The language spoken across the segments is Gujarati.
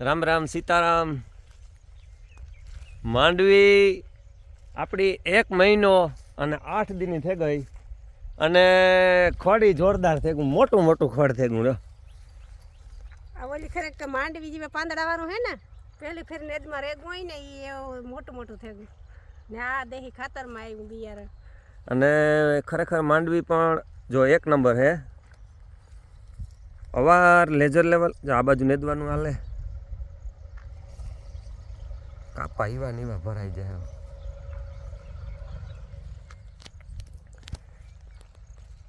રામ રામ સીતારામ. માંડવી આપણી એક મહિનો અને આઠ દિનની થઈ ગઈ. અને ખોડી જોરદાર થઈ ગયું મોટું મોટું ખોડ થઈ ગયું ઓલી ખરેખર માંડવી જેવા પાંદડા વાળું હે ને પહેલી ફેર નેદમાં રેગું હોય ને એ મોટું મોટું થઈ ગયું. ને આ દેહી ખાતરમાં આવ્યું બિયારણ. અને ખરેખર માંડવી પણ જો એક નંબર હે. અવાર લેઝર લેવલ જો આ બાજુ નેદવાનું હાલે. કાપા ઈવા ભરાઈ જાય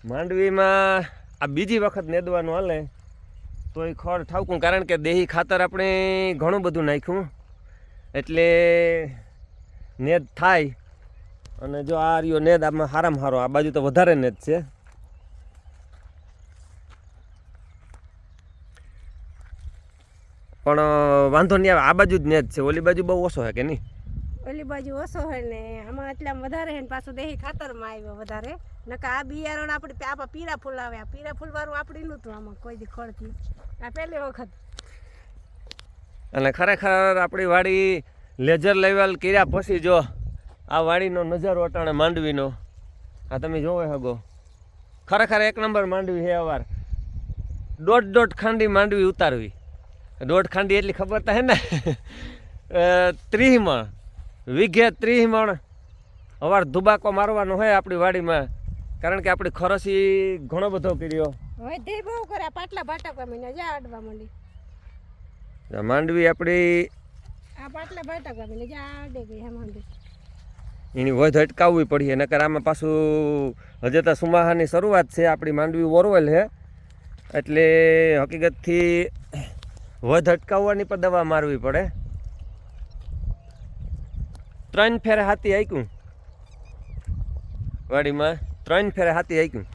માંડવીમાં આ બીજી વખત નેદવાનું હાલે તો એ ખડ ઠાવકું, કારણ કે દેહી ખાતર આપણે ઘણું બધું નાખ્યું. એટલે નેદ થાય, અને જો આ રહ્યો નેદ, આમાં હારામાં હારો. આ બાજુ તો વધારે નેદ છે. પણ વાંધો નહીં આવે. આ બાજુ જ નેદ છે. ઓલી બાજુ બહુ ઓછો હોય કે નહીં? ઓલી બાજુ ઓછો હોય ને. આમાં એટલા વધારે હે ને. પાછું દેહી ખાતરમાં આવ્યો વધારે. નકા આ બિયારણ આપણે આપણા પીરા ફૂલ આવે. આ પીળા ફૂલ વાળું આપણી નહોતું આમાં કોઈ દી ખોળથી આ પહેલી વખત. અને ખરેખર આપણી વાડી લેઝર લેવલ કર્યા પછી જો આ વાડીનો નજારો અટાણે માંડવીનો. આ તમે જોવો હગો. ખરેખર એક નંબર માંડવી છે અવાર. દોઢ દોઢ ખાંડી માંડવી ઉતારવી. દોઢ ખાંડી એટલી ખબર તો હે ને. ત્રીસ મણ વીઘે ત્રીસ મણ અવાર ધુબાકો મારવાનો હોય આપણી વાડીમાં. કારણ કે આપણી ખરસી ઘણો બધો કર્યો. હવે બહુ કરે પાટલા ભાટકવા માંડ્યા જ્યાં અડવા માંડી. માંડવી આપણી આ પાટલા ભાટકવા માંડ્યા જ્યાં અડે ગઈ હે માંડી એની વધ અટકાવવી પડી નકર આમાં પાછું હજે તો સુમાહાની શરૂઆત છે આપણી માંડવી ઓરવેલ છે. એટલે હકીકતથી વધ અટકાવવાની પણ દવા મારવી પડે. ત્રણ ફેરે હાથી આક્યું વાડીમાં ત્રણ ફેરે હાથી આક્યું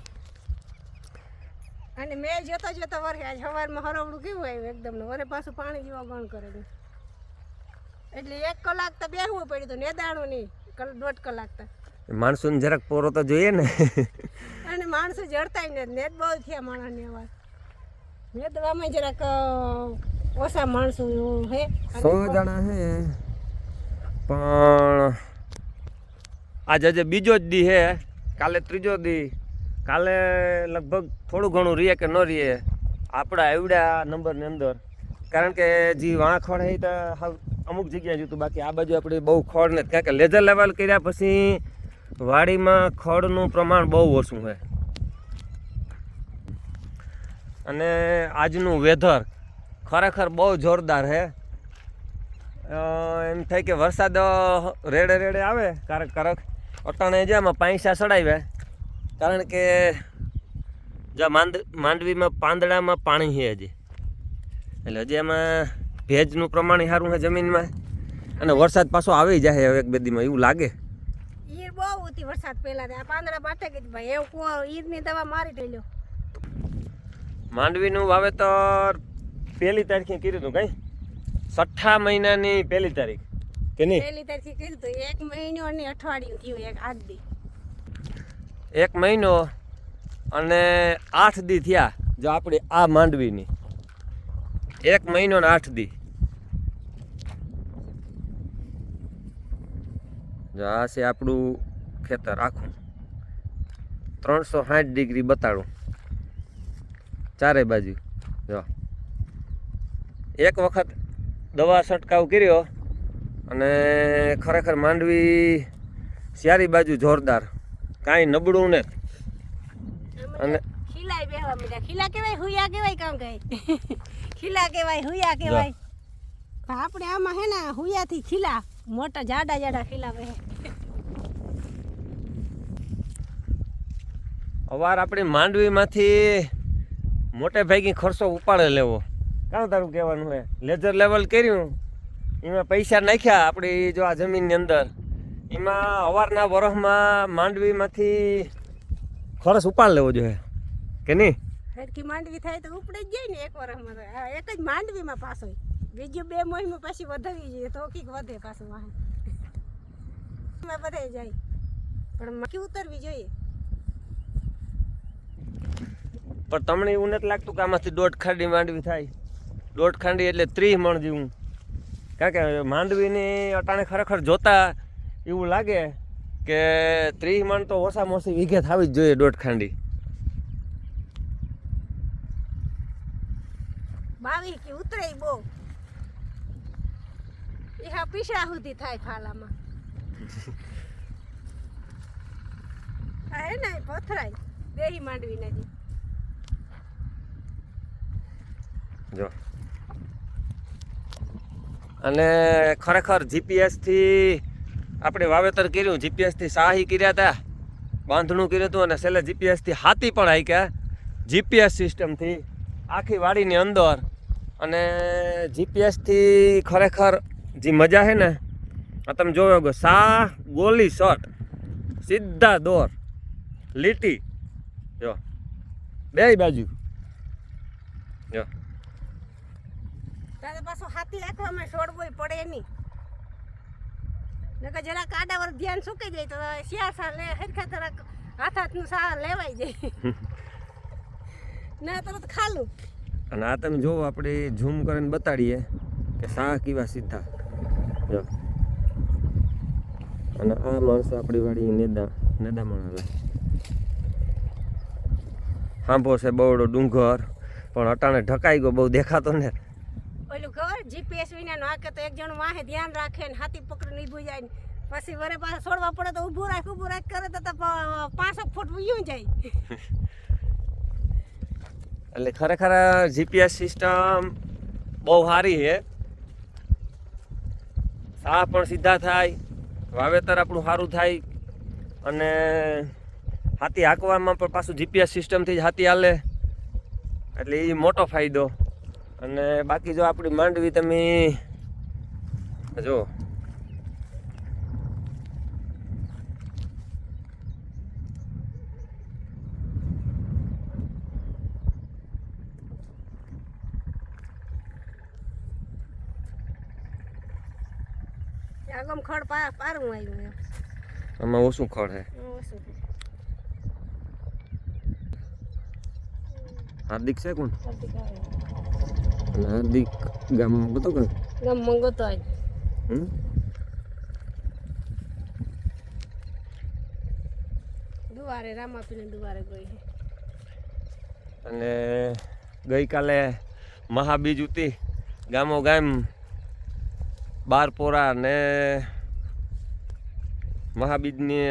અને મેં જોતા જોતા વરે આજ સવારમાં હરવડું કેવું આવ્યું એકદમ વરે પાછું પાણી જેવા ગણ કરેલું એટલે એક કલાક તો બેહવું પડ્યું હતું નેદાણું નહીં દોઢ કલાક તો. માણસોને જરાક પોરો તો જોઈએ ને. અને માણસો જડતા ને નેત બહુ થયા માણસની અવાજ નેદવામાં જરાક અ, ઓછા માણસો હે? સો જણા હે. પણ આજે જે બીજો જ દી હે. કાલે ત્રીજો દી. કાલે લગભગ થોડું ઘણું રહીએ કે ન રહીએ આપણા આવડ્યા નંબરની અંદર. કારણ કે જે વાં ખોળ હે તો હાવ અમુક જગ્યાએ જોતું બાકી આ બાજુ આપણે બહુ ખોળ નથી. કારણ કે લેઝર લેવલ કર્યા પછી વાડીમાં ખોળનું પ્રમાણ બહુ ઓછું છે અને આજનું વેધર ખરેખર બહુ જોરદાર છે એમ થાય કે વરસાદ રેડે રેડે આવે કારક કારક અટાણે જે આમાં પાંસા ચડાવ્યા કારણ કે જો માંડ માંડવીમાં પાંદડામાં પાણી છે હજી. એટલે હજી એમાં ભેજનું પ્રમાણ સારું છે જમીનમાં. અને વરસાદ પાછો આવી જાય હવે એક બે દીમાં એવું લાગે. બહુ હતી વરસાદ પહેલા આ પાંદડા પાટે ગઈ ભાઈ એવું કો ઈરની દવા મારી માંડવીનું વાવેતર પહેલી તારીખે કર્યું હતું કઈ? છઠ્ઠા મહિનાની પહેલી તારીખ. કે નહીં? પહેલી તારીખે કર્યું હતું એક મહિનો અને અઠવાડિયું થયું એક આઠ દી. એક મહિનો અને આઠ દી થયા જો આપણે આ માંડવીની. એક મહિનો ને આઠ દી. જો આ છે આપણું ખેતર આખું. ત્રણસો સાઠ ડિગ્રી બતાડું. ચારે બાજુ. જો. એક વખત દવા છંટકાવ કર્યો અને ખરેખર માંડવી ચારી બાજુ જોરદાર. કાંઈ નબળું ને અને ખીલા કહેવાય હુયા કહેવાય કામ કહે ખીલા કહેવાય હુયા કહેવાય. આપણે આમાં હે ને હુયાથી ખીલા. મોટા જાડા જાડા ખીલા બેહે. અવાર આપણી માંડવીમાંથી મોટે ભાગી ખર્ચો ઉપાડે લેવો. કાં તારું કહેવાનું હે લેઝર લેવલ કર્યું એમાં પૈસા નાખ્યા આપણી જો આ જમીનની અંદર. એમાં અવારના વરસમાં માંડવીમાંથી ખરસ ઉપાડ લેવો જોઈએ. કે નહીં? હરકી માંડવી થાય તો ઉપડે જ જાય ને એક આ એક જ માંડવીમાં પાછો બીજું બે મહિનું પછી વધારવી જોઈએ તો કીક વધે પાછું વાહન. વધે જાય. પણ મકી ઉતરવી જોઈએ? પણ તમને એવું નથી લાગતું કે આમાંથી દોઢ ખાડી માંડવી થાય? દોઢ ખાંડી એટલે ત્રીસ મણ જેવું. કારણ કે માંડવીની અટાણે ખરેખર જોતા એવું લાગે કે ત્રીસ મણ તો ઓછામાં ઓછી વીઘે થવી જ જોઈએ દોઢ ખાંડી બાવીસ કે ઉતરે બહુ. એ હા પીસા સુધી થાય ફાલામાં ને પથરાય દેહી માંડવી નથી જો. અને ખરેખર જીપીએસથી આપણે વાવેતર કર્યું. જીપીએસથી સાહી કર્યા હતા બાંધણું કર્યું હતું અને છેલ્લે જીપીએસથી હાથી પણ આવ્યા જીપીએસ સિસ્ટમથી આખી વાડીની અંદર. અને જીપીએસથી ખરેખર જે મજા છે ને, આ તમે જોયો ગો સા ગોલી શોટ સીધા દોર, લીટી, જો બે બાજુ. જો. તારે પાછો હાથી રાખવામાં છોડવું પડે નહીં નકર જરા કાડા પર ધ્યાન સુકી જાય તો શિયાળ સા લે, હરખા તરક હાથ હાથનું સા લેવાઈ જાય. ના તરત ખાલું. અને આ તમે જોવો આપણે ઝૂમ કરીને બતાડીએ કે સા કેવા સીધા. અને આ માણસો આપણી વાળી નેદા નેદા આવે સાંભો છે બવડો ડુંગર, પણ અટાણે ઢકાઈ ગયો, બહુ દેખાતો ને વિના આકે તો એક જણ વાહે ધ્યાન રાખે ને હાથી પકડી નીભું જાય ને. પછી વરે પાછા છોડવા પડે તો ઊભું રાખ ઊભું રાખ કરે તો તો પાંચસો ફૂટ ઉયું જાય. એટલે ખરેખર જીપીએસ સિસ્ટમ બહુ સારી છે. સાહ પણ સીધા થાય, વાવેતર આપણું સારું થાય અને હાથી હાંકવામાં પણ પાછું જીપીએસ સિસ્ટમથી જ હાથી હાલે. એટલે એ મોટો ફાયદો. અને બાકી જો આપણી માંડવી તમે જો. આગમ ખડ પા પારું આવ્યું એમ. આમાં ઓછું ખડ છે ઓછું હાર્દિક છે કોણ? હાર્દિક. અને હાર્દિક ગામમાં ગતો કે? ગામમાં મંગો આજ. દુવારે રામાપીને દુવારે ગઈ અને ગઈકાલે મહાબીજ ઉતી ગામો ગામ બારપોરા ને મહાબીજની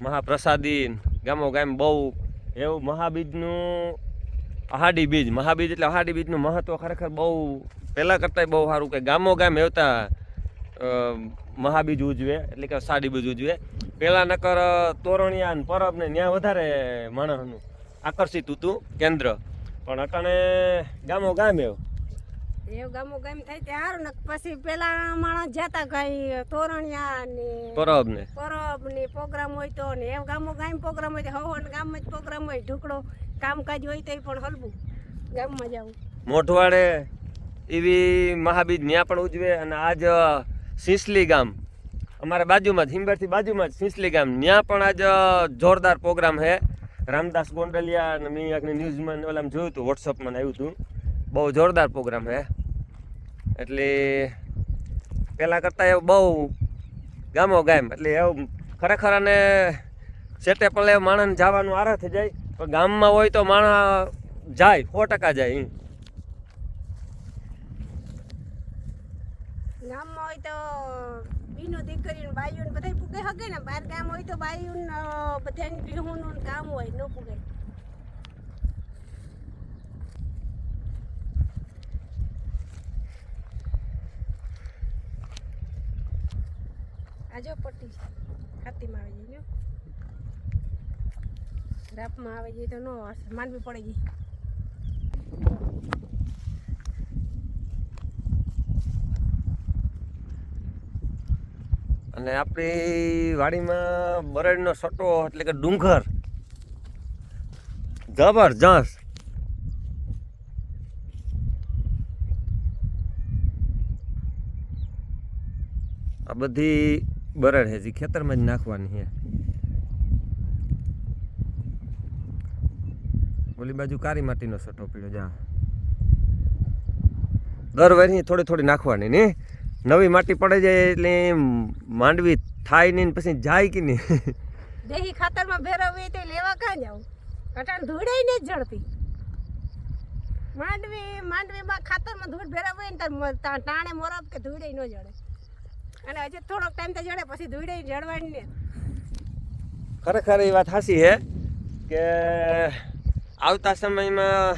મહાપ્રસાદી ગામો ગામ બહુ. એવું મહાબીજનું અહાડી બીજ. મહાબીજ એટલે અહાડી બીજનું મહત્વ ખરેખર બહુ પહેલાં કરતાંય બહુ સારું કે ગામો ગામ એવતા મહાબીજ ઉજવે એટલે કે સાડી બીજ ઉજવે. પહેલાં નકર તોરણિયા ને પરબ ને ત્યાં વધારે માણસનું આકર્ષિત હતું કેન્દ્ર. પણ અટાણે ગામો ગામ એવું એવું ગામો ગામ થાય તે સારું ને પછી પેલા માણસ જતા કઈ તોરણિયા ને પરબ ને. પરબ ને પ્રોગ્રામ હોય તો ને એવું ગામો ગામ પ્રોગ્રામ હોય તો હવન ગામ જ પ્રોગ્રામ હોય ઢુકડો કામકાજ હોય તો પણ હલવું. ગામમાં જવું મોઢવાડે એવી મહાબીજ ત્યાં પણ ઉજવે અને આજ સિંસલી ગામ. અમારા બાજુમાં જ હિંબરથી બાજુમાં જ સિંસલી ગામ. ત્યાં પણ આજ જોરદાર પ્રોગ્રામ છે રામદાસ ગોંડલિયા અને મેં એકની ન્યૂઝમાં ઓલામાં જોયું હતું વોટ્સઅપમાં આવ્યું હતું બહુ જોરદાર પ્રોગ્રામ છે એટલે પહેલાં કરતાં એવું બહુ ગામો ગામ એટલે એવું ખરેખર અને સેટે પલે માણસને જવાનું આરા થઈ જાય પણ ગામમાં હોય તો માણસ જાય, સો ટકા જાય ગામમાં હોય તો બીનું દીકરીનું બાઈઓને બધા પૂગે હગે ને. બાર ગામ હોય તો બાઈઓને બધાની ભીહુંનું કામ હોય, ન પૂગે આજો પટ્ટી ખાતીમાં આવી જાય જો રાપમાં આવી જઈએ તો નો માનવી પડી ગઈ અને આપણી વાડીમાં બરડનો સટો એટલે કે ડુંગર. જબરજસ્ત. આ બધી બરડ છે જે ખેતરમાં જ નાખવાની છે. ઓલી બાજુ કારી માટીનો સટો પીળો જા. દર વર્ષની થોડી થોડી નાખવાની ને? નવી માટી પડે જાય એટલે માંડવી થાય નહીં ને પછી જાય કે નહીં? દેહી ખાતરમાં ભેરવવી તો લેવા કાં જાવ કટાણ ધૂળે ને જડતી. માંડવી માંડવીમાં ખાતરમાં ધૂળ ભેરવવી ને ટાણે મોરબ કે ધૂળે ન જડે. અને હજી થોડોક ટાઈમ તો જડે પછી ધૂળે જડવાની ને. ખરેખર એ વાત સાચી છે કે આવતા સમયમાં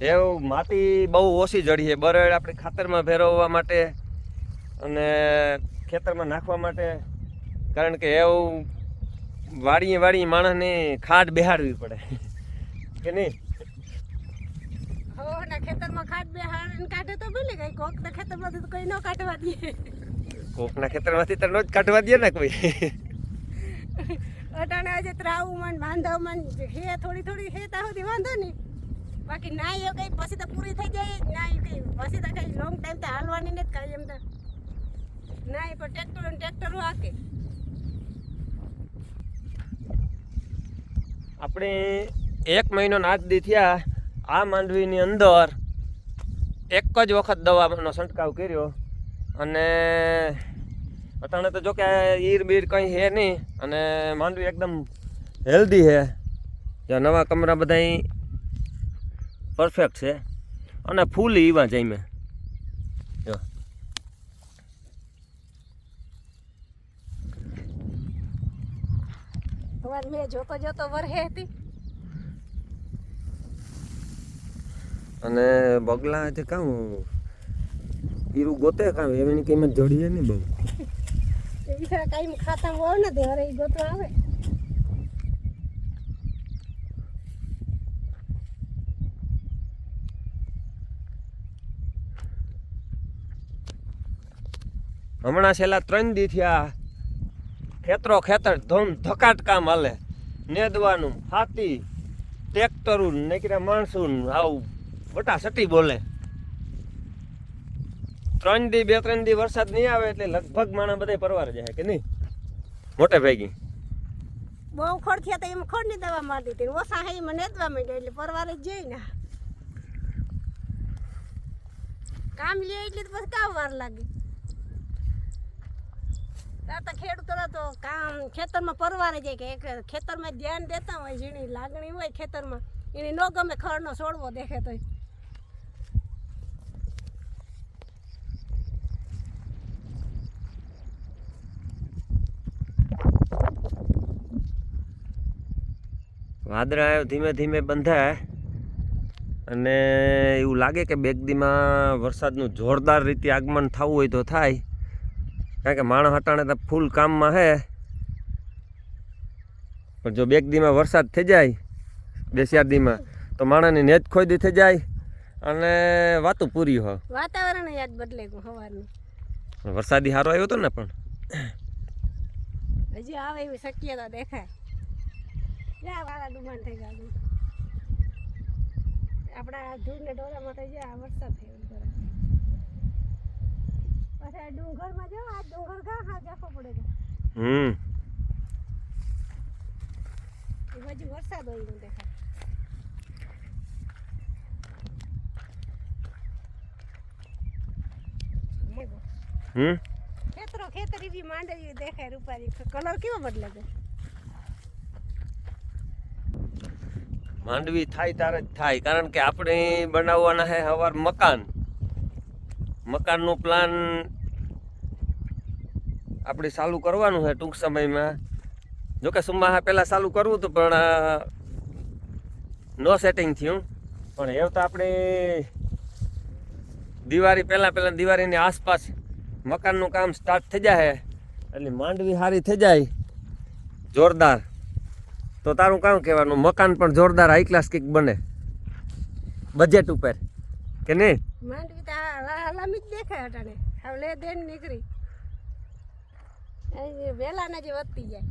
એવું માટી બહુ ઓછી જડી છે. બરડ આપણે ખાતરમાં ભેરવવા માટે અને ખેતરમાં નાખવા માટે. કારણ કે એવું વાળીએ વાળીએ માણસને ખાડ બેહાડવી પડે. કે નહીં? ખેતરમાં ખાદ બે હારીને કાઢે તો ભલે કઈ. કોક ખેતરમાંથી તો કોઈ ન કાઢવા દે. કોકના ખેતરમાંથી તો ન જ કાઢવા દે ને કોઈ. અટાણે આજે ત્રાવું મન બાંધવ મન હે, થોડી થોડી હે ત્યાં સુધી વાંધો નહીં. બાકી ના એ કઈ, પછી તો પૂરી થઈ જાય, ના એ કઈ. પછી તો કઈ લોંગ ટાઈમ તો હાલવાની નથી કઈ એમ તો. ના એ પણ ટ્રેક્ટર ટ્રેક્ટર હાકે. આપણે એક મહિનો આજ દી થયા, આ માંડવીની અંદર એક જ વખત દવાનો છંટકાવ કર્યો. અને અટાણે તો જો કે ઈર બીર કંઈ હે નહીં અને માંડવી એકદમ હેલ્ધી છે જ્યાં નવા કમરા બધા પરફેક્ટ છે. અને ફૂલ ઈવા જઈમે જો. મેં જોતો જોતો વરહે હતી. અને બગલા જે કામ ઈરું ગોતે કામ એની કિંમત જોડીએ નહીં બહુ. હમણાં છેલ્લા ત્રણ દી થયા ખેતરો ખેતર ધમ ધકાટ કામ હાલે. નેદવાનું, હાથી, ટ્રેક્ટરું નીકળ્યા માણસું આવું બટા સટી બોલે. ત્રણ દી, બે, ત્રણ દી વરસાદ નહીં આવે એટલે લગભગ માણસ બધા પરવાર જાય, કે નહીં? મોટે ભેગી. બહુ ખોડ થયા તો એમ ખોડની દવા મારી દીધી ઓછા હે, એમાં નેદવા માંડ્યા એટલે પરવારે જ જઈ ને કામ લે એટલે તો પછી કામ વાર લાગે. તો ખેડૂતો તો કામ ખેતરમાં પરવારે જાય કે ખેતરમાં ધ્યાન દેતા હોય જેની લાગણી હોય ખેતરમાં, એની ન ગમે ખરનો છોડવો દેખે તો વાદળા આવ્યો ધીમે ધીમે બંધાય અને એવું લાગે કે બેગદીમાં વરસાદનું જોરદાર રીતે આગમન થવું હોય તો થાય. કારણ કે માણસ હટાણે તો ફૂલ કામમાં હે. પણ જો બેગદીમાં વરસાદ થઈ જાય બે ચાર દીમાં તો માણસની નેજ ખોદી થઈ જાય અને વાતું પૂરી હોય વાતાવરણ યાદ બદલે સવારનું વરસાદી સારો આવ્યો હતો ને પણ? હજી આવે એવી શક્યતા દેખાય. જા વાળા ડુબાણ થઈ ગયા આપણા ધૂળને ડોરામાં થઈ જાય આ વરસાદ થયો પછી આ ડુંગરમાં જાઓ આ ડુંગર ઘા હા જાખો પડે હમ. એ બાજુ વરસાદ હોય એવું દેખાય. હમ. ખેતરો ખેતરી બી માંડવી દેખાય રૂપારી કલર કેવો બદલે છે? માંડવી થાય ત્યારે જ થાય, કારણ કે આપણે બનાવવાના છે હવાર મકાન. મકાનનું પ્લાન આપણે ચાલુ કરવાનું છે ટૂંક સમયમાં. જોકે સુમાહા પહેલાં ચાલુ કરવું હતું, પણ નો સેટિંગ થયું. પણ એવું તો આપણે દિવાળી પહેલાં પહેલાં દિવાળીની આસપાસ મકાનનું કામ સ્ટાર્ટ થઈ જાય એટલે માંડવી સારી થઈ જાય. જોરદાર. તો તારું કામ કહેવાનું? મકાન પણ જોરદાર હાઈ ક્લાસ કંઈક બને. બજેટ ઉપર. કે નહીં? માંડવી તો હલામી જ દેખાય અટાણે. હવે લે દેન નીકળી. વેલાના જે વધતી જાય.